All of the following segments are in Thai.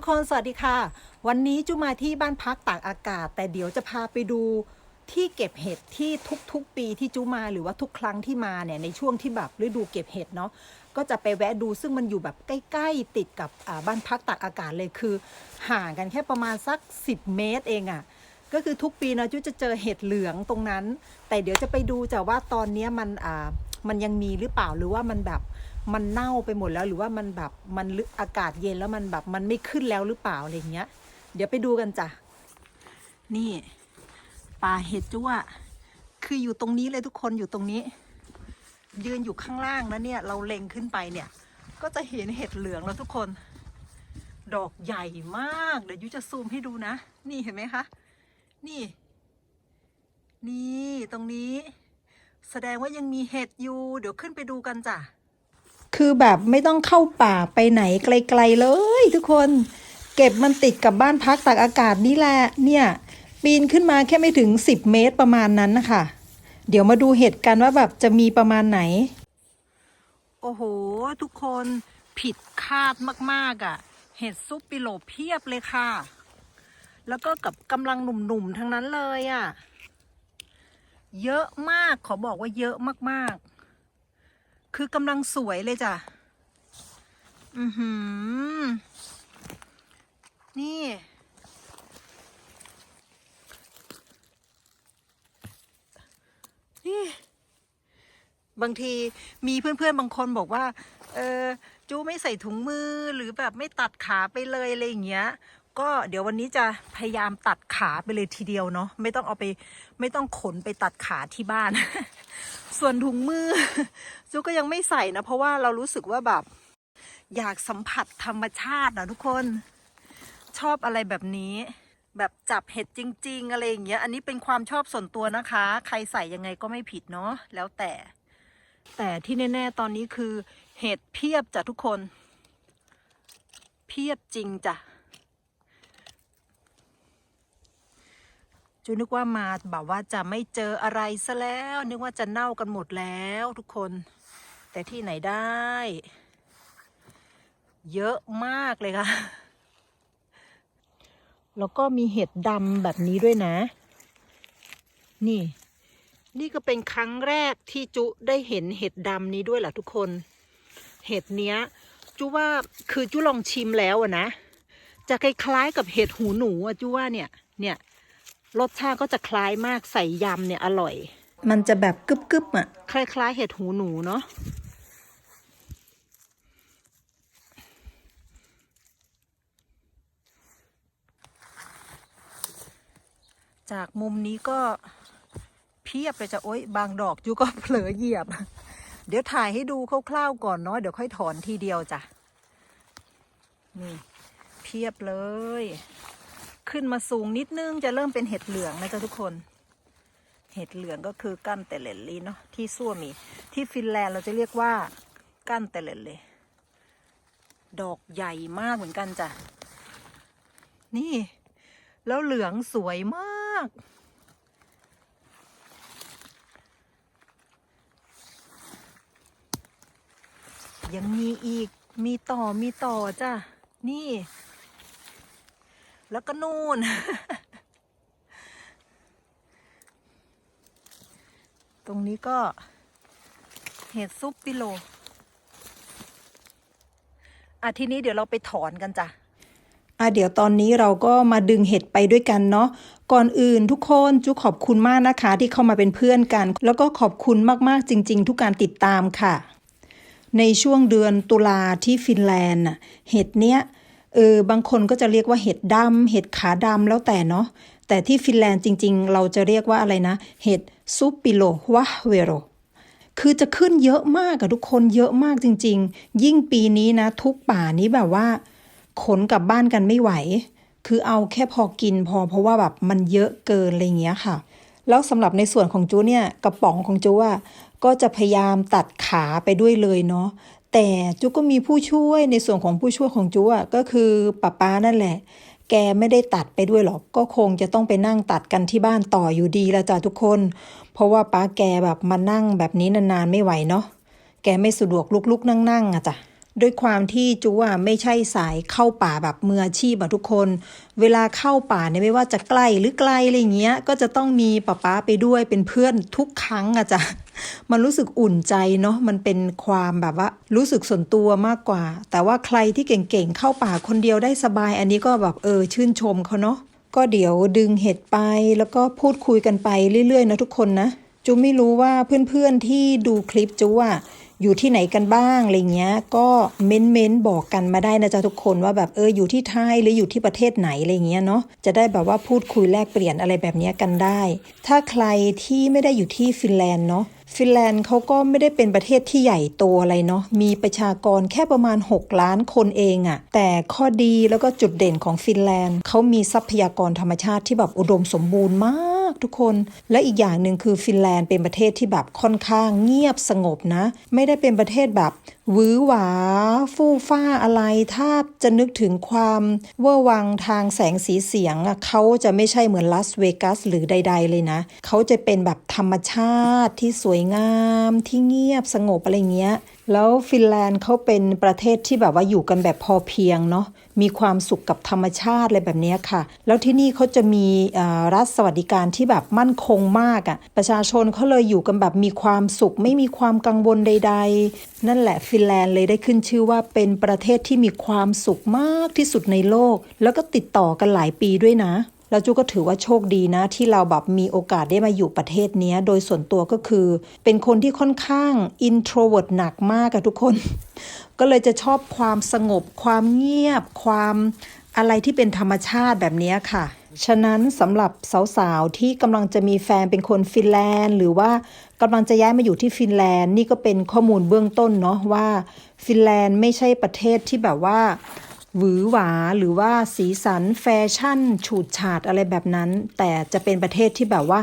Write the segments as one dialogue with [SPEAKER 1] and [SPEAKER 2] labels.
[SPEAKER 1] ทุกคนสวัสดีค่ะ วันนี้จุมาที่บ้านพักตากอากาศ แต่เดี๋ยวจะพาไปดูที่เก็บเห็ดที่ทุกๆปีที่จุมาหรือว่าทุกครั้งที่มาเนี่ยในช่วงที่แบบฤดูเก็บเห็ดเนาะก็จะไปแวะดูซึ่งมันอยู่แบบใกล้ ๆ ติดกับบ้านพักตากอากาศเลยคือ ห่างกันแค่ประมาณสัก 10 เมตรเองอะ่ะก็คือทุกปีนะจุจะเจอเห็ดเหลืองตรงนั้น แต่เดี๋ยวจะไปดูจะว่าตอนนี้มันอ่ามันยังมีหรือเปล่าหรือว่ามันแบบ มันเน่าไปหมดแล้วหรือว่ามันแบบมันอากาศเย็นแล้วมันแบบมันไม่ขึ้นแล้วหรือเปล่าอะไรเงี้ย เดี๋ยวไปดูกันจ้ะนี่ป่าเห็ดจุอะคืออยู่ตรงนี้เลยทุกคนอยู่ตรงนี้ ยืนอยู่ข้างล่างนะเนี่ยเราเล็งขึ้นไปเนี่ย ก็จะเห็นเห็ดเหลืองแล้วทุกคน ดอกใหญ่มากเดี๋ยวยุจะซูมให้ดูนะ นี่เห็นไหมคะ นี่ นี่ตรงนี้ แสดงว่ายังมีเห็ดอยู่ เดี๋ยวขึ้นไปดูกันจ้ะ คือแบบไม่ต้องเข้าป่าไปไหนไกลๆเลย ทุกคนเก็บมันติดกับบ้านพักตากอากาศนี่แหละเนี่ย ปีนขึ้นมาแค่ไม่ถึง 10 เมตรประมาณนั้นนะคะเดี๋ยวมาดูเห็ดกันว่าแบบจะมีประมาณไหน โอ้โห ทุกคนผิดคาดมากๆอะ่ะ เห็ดซุปปิโลเพียบเลยค่ะ แล้วก็กับกำลังหนุ่มๆทั้งนั้นเลยอะ่ะ เยอะมากขอบอกว่าเยอะมากๆ คือกำลังสวยเลยจ้ะ อือหือ นี่ นี่ บางทีมีเพื่อนๆ บางคนบอกว่า เออจูไม่ใส่ถุงมือหรือแบบไม่ตัดขาไปเลยอะไรอย่างเงี้ย ก็เดี๋ยววันนี้จะพยายามตัดขาไปเลยทีเดียวเนาะ ไม่ต้องเอาไป ไม่ต้องขนไปตัดขาที่บ้าน ส่วนถุงมือจูก็ยังไม่ใส่นะ เพราะว่าเรารู้สึกว่าแบบ อยากสัมผัสธรรมชาตินะทุกคน ชอบอะไรแบบนี้ แบบจับเห็ดจริง ๆ อะไรอย่างเงี้ย อันนี้เป็นความชอบส่วนตัวนะคะ ใครใส่ยังไงก็ไม่ผิดเนาะแล้วแต่ แต่ที่แน่ ๆ ตอนนี้คือเห็ดเพียบจ้ะทุกคน เพียบจริงจ้ะ จูนึกว่ามาแบบว่าจะไม่เจออะไรซะแล้ว นึกว่าจะเน่ากันหมดแล้วทุกคน แต่ที่ไหนได้ เยอะมากเลยค่ะ แล้วก็มีเห็ดดำแบบนี้ด้วยนะ นี่ นี่ก็เป็นครั้งแรกที่จุได้เห็นเห็ดดำนี้ด้วยแหละทุกคน เห็ดเนี้ยจุว่าคือจุลองชิมแล้วอะนะ จะคล้ายๆกับเห็ดหูหนูอะจุว่าเนี่ย เนี่ย รสชาติก็จะคล้ายมากใส่ยำเนี่ยอร่อย มันจะแบบกึบๆอะคล้ายๆ เห็ดหูหนูเนาะจากมุมนี้ก็เพียบเลยจ้ะโอ๊ยบางดอกจูก็เผลอเหยียบ เดี๋ยวถ่ายให้ดูคร่าวๆก่อนเนาะเดี๋ยวค่อยถอนทีเดียวจ้ะนี่เพียบเลย ขึ้นมาสูงนิดนึงจะเริ่มเป็นเห็ดเหลืองนะจ๊ะทุกคน เห็ดเหลืองก็คือกั้นเตเลนลีเนาะที่ซั่วมี ที่ฟินแลนด์เราจะเรียกว่ากั้นเตเลนเลดอกใหญ่มากเหมือนกันจ้ะ นี่ แล้วเหลืองสวยมาก ยังมีอีกมีต่อมีต่อจ้ะ นี่ แล้วก็นู่น ตรงนี้ก็ เห็ดซุปปิโลอะทีนี้เดี๋ยวเราไปถอนกันจ้ะอะเดี๋ยวตอนนี้เราก็มาดึงเห็ดไปด้วยกันเนาะก่อนอื่นทุกคนจุขอบคุณมากนะคะ ที่เข้ามาเป็นเพื่อนกัน แล้วก็ขอบคุณมากๆจริง ๆ ทุกการติดตามค่ะ ในช่วงเดือนตุลาที่ฟินแลนด์เห็ดเนี้ย เออบางคนก็จะเรียกว่าเห็ดดำเห็ดขาดำแล้วแต่เนาะแต่ที่ฟินแลนด์จริง ๆ เราจะเรียกว่าอะไรนะ เห็ดซูปิโลวะเวโรคือจะขึ้นเยอะมากอะทุกคนเยอะมากจริง ๆ ยิ่งปีนี้นะ ทุกป่านี้แบบว่า ขนกลับบ้านกันไม่ไหว คือเอาแค่พอกินพอเพราะว่าแบบมันเยอะเกินอะไรเงี้ยค่ะ แล้วสำหรับในส่วนของจูเนี่ยกระป๋องของจูอะก็จะพยายามตัดขาไปด้วยเลยเนาะ แต่จุก็มีผู้ช่วยในส่วนของผู้ช่วยของจูอะก็คือป้าป้านั่นแหละ แกไม่ได้ตัดไปด้วยหรอก ก็คงจะต้องไปนั่งตัดกันที่บ้านต่ออยู่ดีละจ้ะทุกคน เพราะว่าป้าแกแบบมานั่งแบบนี้นานๆไม่ไหวเนาะแกไม่สะดวกลุกๆนั่งๆอะจ้ะ ด้วยความที่จูอะไม่ใช่สายเข้าป่าแบบมืออาชีพอะทุกคน เวลาเข้าป่าเนี่ยไม่ว่าจะใกล้หรือไกลอะไรเงี้ย ก็จะต้องมีป๊าป๊าไปด้วยเป็นเพื่อนทุกครั้งอะจ้ะมันรู้สึกอุ่นใจเนาะมันเป็นความแบบว่า รู้สึกส่วนตัวมากกว่า แต่ว่าใครที่เก่งๆเข้าป่าคนเดียวได้สบาย อันนี้ก็แบบเออชื่นชมเขาเนาะก็เดี๋ยวดึงเห็ดไปแล้วก็พูดคุยกันไปเรื่อยๆนะทุกคนนะจูไม่รู้ว่าเพื่อนๆที่ดูคลิปจูอะ อยู่ที่ไหนกันบ้างอะไรเงี้ย ก็เม้นเม้นบอกกันมาได้นะจ๊ะทุกคนว่าแบบเอออยู่ที่ไทยหรืออยู่ที่ประเทศไหนอะไรเงี้ยเนาะจะได้แบบว่าพูดคุยแลกเปลี่ยนอะไรแบบนี้กันได้ ถ้าใครที่ไม่ได้อยู่ที่ฟินแลนด์เนาะ ฟินแลนด์เขาก็ไม่ได้เป็นประเทศที่ใหญ่โตอะไรเนาะ มีประชากรแค่ประมาณ 6 ล้านคนเองอะแต่ข้อดีแล้วก็จุดเด่นของฟินแลนด์เขามีทรัพยากรธรรมชาติที่แบบอุดมสมบูรณ์มากทุกคนและอีกอย่างหนึ่งคือฟินแลนด์เป็นประเทศที่แบบค่อนข้างเงียบสงบนะ ไม่ได้เป็นประเทศแบบหวือหวา ฟู่ฟ้าอะไร ถ้าจะนึกถึงความเวอร์วังทางแสงสีเสียงอะเขาจะไม่ใช่เหมือนลาสเวกัสหรือใด ๆ เลยนะ เขาจะเป็นแบบธรรมชาติที่สวยงามที่เงียบสงบอะไรเงี้ย แล้วฟินแลนด์เขาเป็นประเทศที่แบบว่าอยู่กันแบบพอเพียงเนาะมีความสุขกับธรรมชาติอะไรแบบนี้ค่ะ แล้วที่นี่เขาจะมีรัฐสวัสดิการที่แบบมั่นคงมากอะ่ะประชาชนเขาเลยอยู่กันแบบมีความสุข ไม่มีความกังวลใด ๆ นั่นแหละฟินแลนด์เลยได้ขึ้นชื่อว่าเป็นประเทศที่มีความสุขมากที่สุดในโลก แล้วก็ติดต่อกันหลายปีด้วยนะ แล้วจูก็ถือว่าโชคดีนะ ที่เราแบบมีโอกาสได้มาอยู่ประเทศนี้โดยส่วนตัวก็คือ เป็นคนที่ค่อนข้าง introvert หนักมากอะทุกคน ก็เลยจะชอบความสงบ ความเงียบ ความอะไรที่เป็นธรรมชาติแบบนี้ค่ะ ฉะนั้นสำหรับสาวๆ ที่กำลังจะมีแฟนเป็นคนฟินแลนด์ หรือว่ากำลังจะย้ายมาอยู่ที่ฟินแลนด์ นี่ก็เป็นข้อมูลเบื้องต้นเนาะว่า ฟินแลนด์ไม่ใช่ประเทศที่แบบว่า หวือหวาหรือว่าสีสันแฟชั่น ฉูดฉาดอะไรแบบนั้น แต่จะเป็นประเทศที่แบบว่า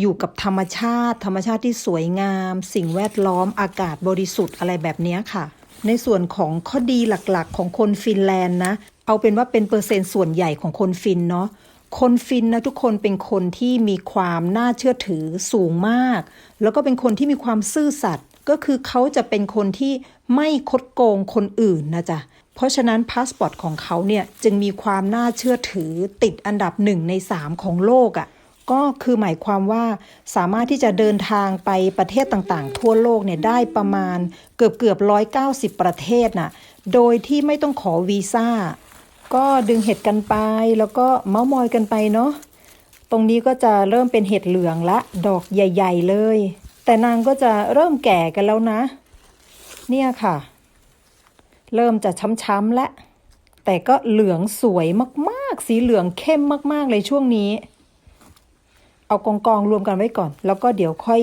[SPEAKER 1] อยู่กับธรรมชาติ ธรรมชาติที่สวยงาม สิ่งแวดล้อมอากาศบริสุทธิ์อะไรแบบนี้ค่ะ ในส่วนของข้อดีหลักๆ ของคนฟินแลนด์นะ เอาเป็นว่าเป็นเปอร์เซ็นต์ส่วนใหญ่ของคนฟินเนาะคนฟินนะทุกคนเป็นคนที่มีความน่าเชื่อถือสูงมาก แล้วก็เป็นคนที่มีความซื่อสัตย์ก็คือเขาจะเป็นคนที่ไม่คดโกงคนอื่นนะจ๊ะ เพราะฉะนั้นพาสปอร์ตของเขาเนี่ยจึงมีความน่าเชื่อถือติดอันดับหนึ่งในสามของโลกอะ่ะก็คือหมายความว่าสามารถที่จะเดินทางไปประเทศต่างๆ ทั่วโลกเนี่ยได้ประมาณเกือบเกือบร้อยเก้าสิบประเทศน่ะโดยที่ไม่ต้องขอวีซ่า ก็ดึงเห็ดกันไปแล้วก็เมาส์มอยกันไปเนาะตรงนี้ก็จะเริ่มเป็นเห็ดเหลืองละดอกใหญ่ ๆ เลย แต่นางก็จะเริ่มแก่กันแล้วนะ เนี่ยค่ะ เริ่มจะช้ำๆแล้วแต่ก็เหลืองสวยมากๆ สีเหลืองเข้มมากๆเลยช่วงนี้ เอากองกองรวมกันไว้ก่อน แล้วก็เดี๋ยวค่อย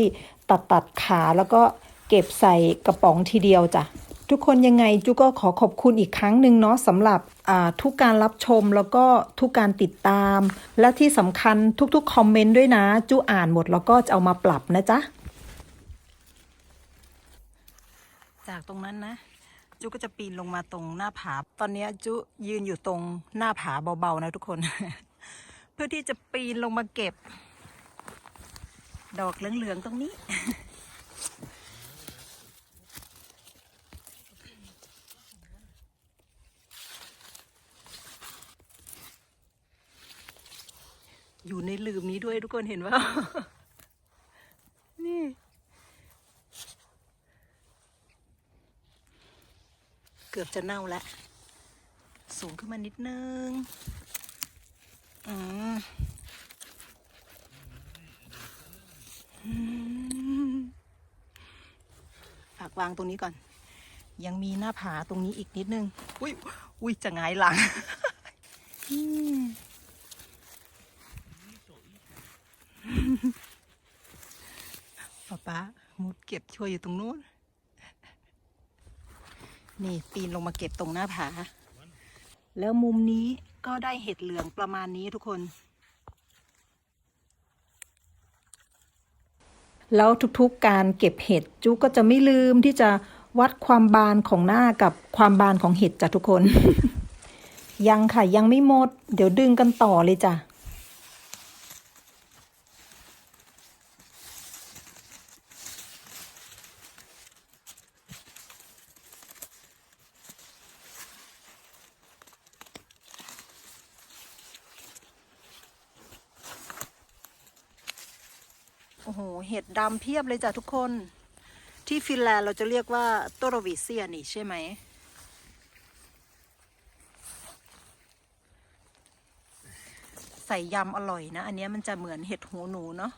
[SPEAKER 1] ตัดตัดขาแล้วก็เก็บใส่กระป๋องทีเดียวจ้ะทุกคนยังไงจูก็ขอขอบคุณอีกครั้งหนึ่งเนาะสำหรับทุกการรับชมแล้วก็ทุกการติดตาม และที่สำคัญทุกๆคอมเมนต์ด้วยนะจูอ่านหมดแล้วก็จะเอามาปรับนะจ๊ะ จากตรงนั้นนะ จุก็จะปีนลงมาตรงหน้าผา ตอนนี้จุยืนอยู่ตรงหน้าผาเบาๆนะทุกคน เพื่อที่จะปีนลงมาเก็บ ดอกเหลืองๆตรงนี้อยู่ในหลืมนี้ด้วยทุกคนเห็นว่า นี่ เกือบจะเน่าแล้วสูงขึ้นมานิดนึง อืมฝากวางตรงนี้ก่อน ยังมีหน้าผาตรงนี้อีกนิดนึง อุ้ยอุ้ยจะงายหลังป๊าป๊ามุดเก็บช่วยอยู่ตรงนู้น นี่ปีนลงมาเก็บตรงหน้าผา แล้วมุมนี้ก็ได้เห็ดเหลืองประมาณนี้ทุกคน แล้วทุกๆการเก็บเห็ดจุก็จะไม่ลืมที่จะวัดความบานของหน้ากับความบานของเห็ดจ้ะทุกคน ยังค่ะยังไม่หมด เดี๋ยวดึงกันต่อเลยจ้ะ โห เห็ดดำเพียบเลยจ้ะทุกคน ที่ฟินแลนด์เราจะเรียกว่าโตโรวิเซียนี่ใช่ไหม ใส่ยำอร่อยนะ อันนี้มันจะเหมือนเห็ดหูหนูเนาะ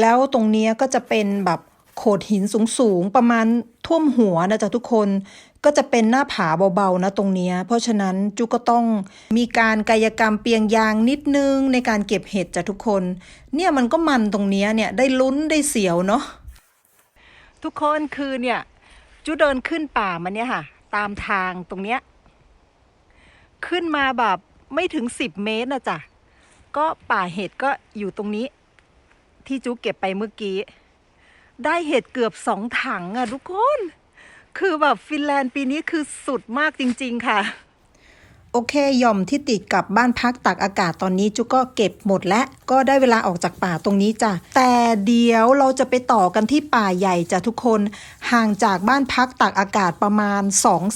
[SPEAKER 1] แล้วตรงนี้ก็จะเป็นแบบ โขดหินสูงๆ ประมาณท่วมหัวนะจ๊ะทุกคนก็จะเป็นหน้าผาเบาๆนะตรงนี้ เพราะฉะนั้นจุก็ต้องมีการกายกรรมเปียงยางนิดนึงในการเก็บเห็ดจ้ะทุกคน เนี่ยมันก็มันตรงนี้เนี่ยได้ลุ้นได้เสียวเนาะทุกคนคือเนี่ยจุเดินขึ้นป่ามันเนี่ยค่ะ ตามทางตรงเนี้ยขึ้นมาแบบไม่ถึงสิบเมตรนะจ๊ะก็ป่าเห็ดก็อยู่ตรงนี้ ที่จุเก็บไปเมื่อกี้ ได้เห็ดเกือบสองถังอะทุกคน คือแบบฟินแลนด์ปีนี้คือสุดมากจริง ๆ ค่ะ โอเคย่อมที่ติดกับบ้านพักตักอากาศตอนนี้จุก็เก็บหมดแล้วก็ได้เวลาออกจากป่าตรงนี้จ้ะแต่เดี๋ยวเราจะไปต่อกันที่ป่าใหญ่จ้ะทุกคน ห่างจากบ้านพักตักอากาศประมาณ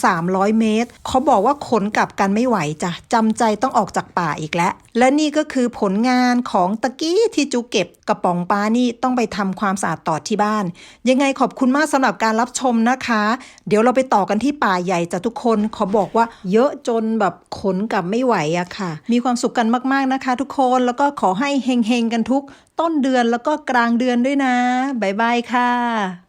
[SPEAKER 1] 2-300 เมตรเขาบอกว่าขนกลับกันไม่ไหวจ้ะจำใจต้องออกจากป่าอีกแล้วและนี่ก็คือผลงานของตะกี้ที่จุเก็บกระป๋องปลานี่ต้องไปทำความสะอาดต่อที่บ้าน ยังไงขอบคุณมากสำหรับการรับชมนะคะ เดี๋ยวเราไปต่อกันที่ป่าใหญ่จ้ะทุกคนเขอบอกว่าเยอะจนแบบขนกลับไม่ไหวอะค่ะ มีความสุขกันมากๆนะคะ ทุกคนแล้วก็ขอให้เฮงๆกันทุก ต้นเดือนแล้วก็กลางเดือนด้วยนะบ๊ายบายค่ะ